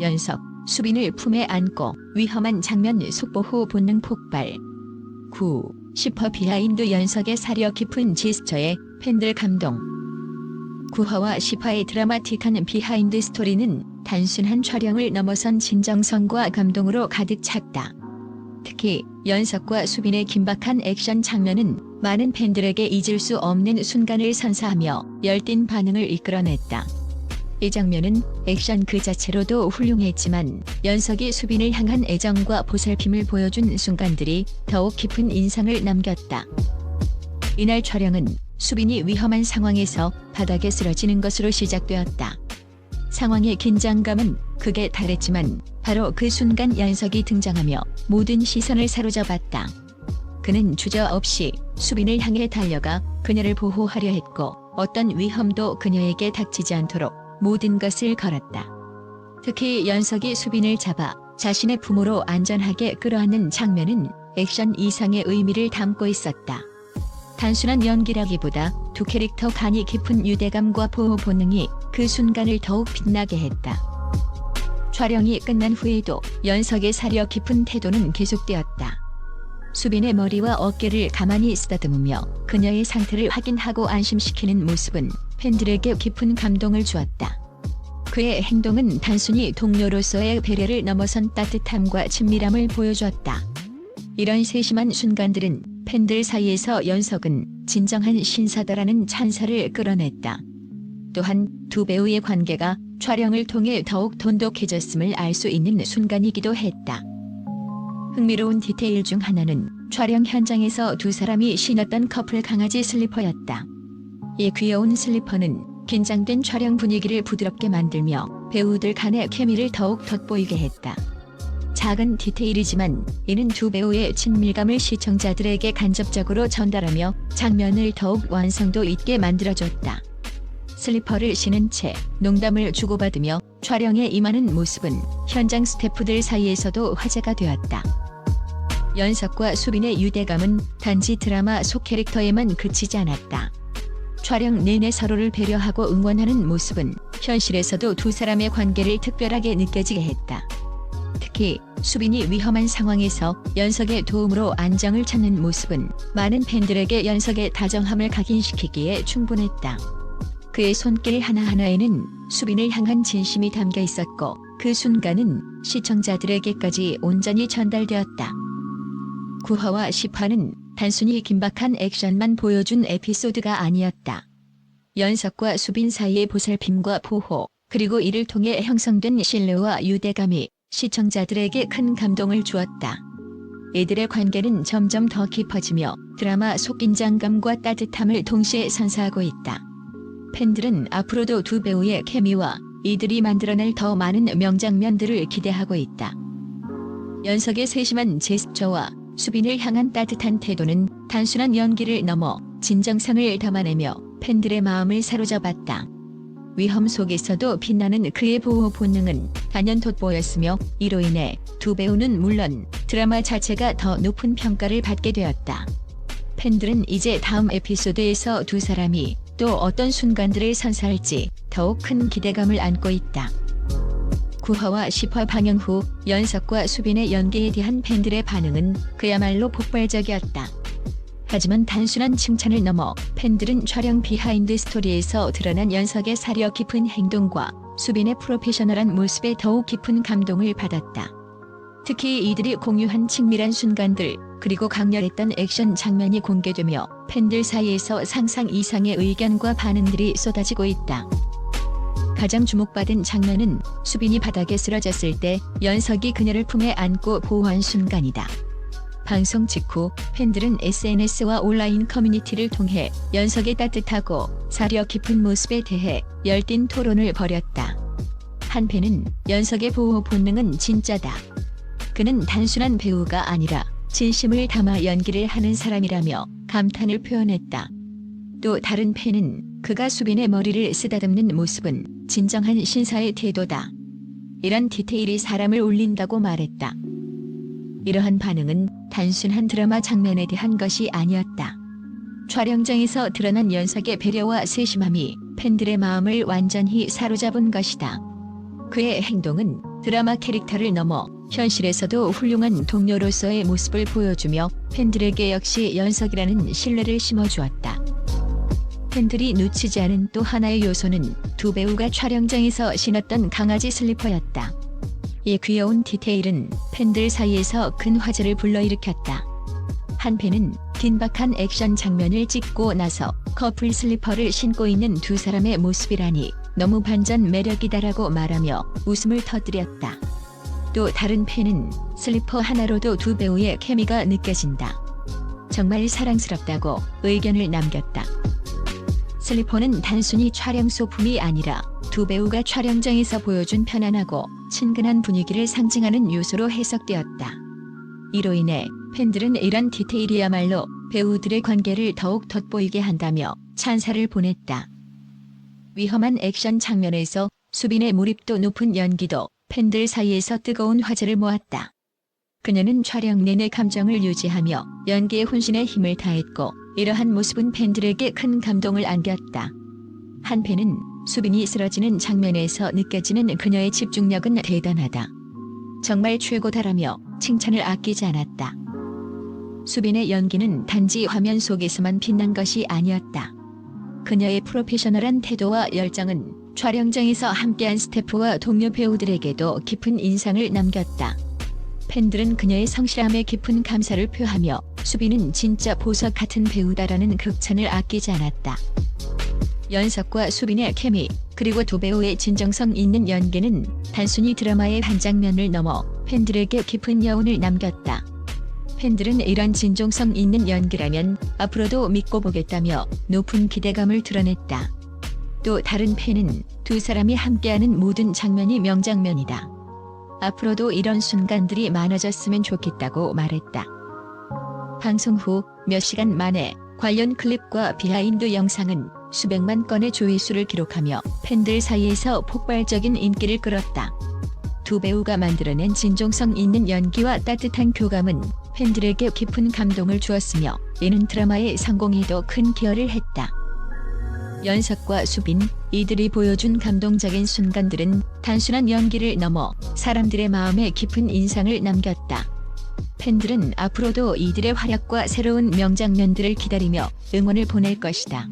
연석, 수빈을 품에 안고 위험한 장면 속보 후 본능 폭발. 9. 10화 비하인드 연석의 사려 깊은 제스처에 팬들 감동. 9화와 10화의 드라마틱한 비하인드 스토리는 단순한 촬영을 넘어선 진정성과 감동으로 가득 찼다. 특히 연석과 수빈의 긴박한 액션 장면은 많은 팬들에게 잊을 수 없는 순간을 선사하며 열띤 반응을 이끌어냈다. 이 장면은 액션 그 자체로도 훌륭했지만 연석이 수빈을 향한 애정과 보살핌을 보여준 순간들이 더욱 깊은 인상을 남겼다. 이날 촬영은 수빈이 위험한 상황에서 바닥에 쓰러지는 것으로 시작되었다. 상황의 긴장감은 극에 달했지만 바로 그 순간 연석이 등장하며 모든 시선을 사로잡았다. 그는 주저없이 수빈을 향해 달려가 그녀를 보호하려 했고 어떤 위험도 그녀에게 닥치지 않도록 모든 것을 걸었다. 특히 연석이 수빈을 잡아 자신의 품으로 안전하게 끌어안는 장면은 액션 이상의 의미를 담고 있었다. 단순한 연기라기보다 두 캐릭터 간이 깊은 유대감과 보호 본능이 그 순간을 더욱 빛나게 했다. 촬영이 끝난 후에도 연석의 사려 깊은 태도는 계속되었다. 수빈의 머리와 어깨를 가만히 쓰다듬으며 그녀의 상태를 확인하고 안심시키는 모습은 팬들에게 깊은 감동을 주었다. 그의 행동은 단순히 동료로서의 배려를 넘어선 따뜻함과 친밀함을 보여주었다. 이런 세심한 순간들은 팬들 사이에서 연석은 진정한 신사다라는 찬사를 끌어냈다. 또한 두 배우의 관계가 촬영을 통해 더욱 돈독해졌음을 알 수 있는 순간이기도 했다. 흥미로운 디테일 중 하나는 촬영 현장에서 두 사람이 신었던 커플 강아지 슬리퍼였다. 이 귀여운 슬리퍼는 긴장된 촬영 분위기를 부드럽게 만들며 배우들 간의 케미를 더욱 돋보이게 했다. 작은 디테일이지만 이는 두 배우의 친밀감을 시청자들에게 간접적으로 전달하며 장면을 더욱 완성도 있게 만들어줬다. 슬리퍼를 신은 채 농담을 주고받으며 촬영에 임하는 모습은 현장 스태프들 사이에서도 화제가 되었다. 연석과 수빈의 유대감은 단지 드라마 속 캐릭터에만 그치지 않았다. 촬영 내내 서로를 배려하고 응원하는 모습은 현실에서도 두 사람의 관계를 특별하게 느껴지게 했다. 특히 수빈이 위험한 상황에서 연석의 도움으로 안정을 찾는 모습은 많은 팬들에게 연석의 다정함을 각인시키기에 충분했다. 그의 손길 하나하나에는 수빈을 향한 진심이 담겨 있었고 그 순간은 시청자들에게까지 온전히 전달되었다. 9화와 10화는 단순히 긴박한 액션만 보여준 에피소드가 아니었다. 연석과 수빈 사이의 보살핌과 보호, 그리고 이를 통해 형성된 신뢰와 유대감이 시청자들에게 큰 감동을 주었다. 이들의 관계는 점점 더 깊어지며 드라마 속 긴장감과 따뜻함을 동시에 선사하고 있다. 팬들은 앞으로도 두 배우의 케미와 이들이 만들어낼 더 많은 명장면들을 기대하고 있다. 연석의 세심한 제스처와 수빈을 향한 따뜻한 태도는 단순한 연기를 넘어 진정성을 담아내며 팬들의 마음을 사로잡았다. 위험 속에서도 빛나는 그의 보호 본능은 단연 돋보였으며 이로 인해 두 배우는 물론 드라마 자체가 더 높은 평가를 받게 되었다. 팬들은 이제 다음 에피소드에서 두 사람이 또 어떤 순간들을 선사할지 더욱 큰 기대감을 안고 있다. 9화와 10화 방영 후 연석과 수빈의 연기에 대한 팬들의 반응은 그야말로 폭발적이었다. 하지만 단순한 칭찬을 넘어 팬들은 촬영 비하인드 스토리에서 드러난 연석의 사려 깊은 행동과 수빈의 프로페셔널한 모습에 더욱 깊은 감동을 받았다. 특히 이들이 공유한 친밀한 순간들 그리고 강렬했던 액션 장면이 공개되며 팬들 사이에서 상상 이상의 의견과 반응들이 쏟아지고 있다. 가장 주목받은 장면은 수빈이 바닥에 쓰러졌을 때 연석이 그녀를 품에 안고 보호한 순간이다. 방송 직후 팬들은 SNS와 온라인 커뮤니티를 통해 연석의 따뜻하고 사려 깊은 모습에 대해 열띤 토론을 벌였다. 한 팬은 연석의 보호 본능은 진짜다. 그는 단순한 배우가 아니라 진심을 담아 연기를 하는 사람이라며 감탄을 표현했다. 또 다른 팬은 그가 수빈의 머리를 쓰다듬는 모습은 진정한 신사의 태도다. 이런 디테일이 사람을 울린다고 말했다. 이러한 반응은 단순한 드라마 장면에 대한 것이 아니었다. 촬영장에서 드러난 연석의 배려와 세심함이 팬들의 마음을 완전히 사로잡은 것이다. 그의 행동은 드라마 캐릭터를 넘어 현실에서도 훌륭한 동료로서의 모습을 보여주며 팬들에게 역시 연석이라는 신뢰를 심어주었다. 팬들이 놓치지 않은 또 하나의 요소는 두 배우가 촬영장에서 신었던 강아지 슬리퍼였다. 이 귀여운 디테일은 팬들 사이에서 큰 화제를 불러일으켰다. 한 팬은 긴박한 액션 장면을 찍고 나서 커플 슬리퍼를 신고 있는 두 사람의 모습이라니 너무 반전 매력이다라고 말하며 웃음을 터뜨렸다. 또 다른 팬은 슬리퍼 하나로도 두 배우의 케미가 느껴진다. 정말 사랑스럽다고 의견을 남겼다. 슬리퍼는 단순히 촬영 소품이 아니라 두 배우가 촬영장에서 보여준 편안하고 친근한 분위기를 상징하는 요소로 해석되었다. 이로 인해 팬들은 이런 디테일이야말로 배우들의 관계를 더욱 돋보이게 한다며 찬사를 보냈다. 위험한 액션 장면에서 수빈의 몰입도 높은 연기도 팬들 사이에서 뜨거운 화제를 모았다. 그녀는 촬영 내내 감정을 유지하며 연기에 혼신의 힘을 다했고 이러한 모습은 팬들에게 큰 감동을 안겼다. 한 팬은 수빈이 쓰러지는 장면에서 느껴지는 그녀의 집중력은 대단하다. 정말 최고다라며 칭찬을 아끼지 않았다. 수빈의 연기는 단지 화면 속에서만 빛난 것이 아니었다. 그녀의 프로페셔널한 태도와 열정은 촬영장에서 함께한 스태프와 동료 배우들에게도 깊은 인상을 남겼다. 팬들은 그녀의 성실함에 깊은 감사를 표하며 수빈은 진짜 보석 같은 배우다라는 극찬을 아끼지 않았다. 연석과 수빈의 케미 그리고 두 배우의 진정성 있는 연기는 단순히 드라마의 한 장면을 넘어 팬들에게 깊은 여운을 남겼다. 팬들은 이런 진정성 있는 연기라면 앞으로도 믿고 보겠다며 높은 기대감을 드러냈다. 또 다른 팬은 두 사람이 함께하는 모든 장면이 명장면이다. 앞으로도 이런 순간들이 많아졌으면 좋겠다고 말했다. 방송 후 몇 시간 만에 관련 클립과 비하인드 영상은 수백만 건의 조회수를 기록하며 팬들 사이에서 폭발적인 인기를 끌었다. 두 배우가 만들어낸 진정성 있는 연기와 따뜻한 교감은 팬들에게 깊은 감동을 주었으며 이는 드라마의 성공에도 큰 기여를 했다. 연석과 수빈, 이들이 보여준 감동적인 순간들은 단순한 연기를 넘어 사람들의 마음에 깊은 인상을 남겼다. 팬들은 앞으로도 이들의 활약과 새로운 명장면들을 기다리며 응원을 보낼 것이다.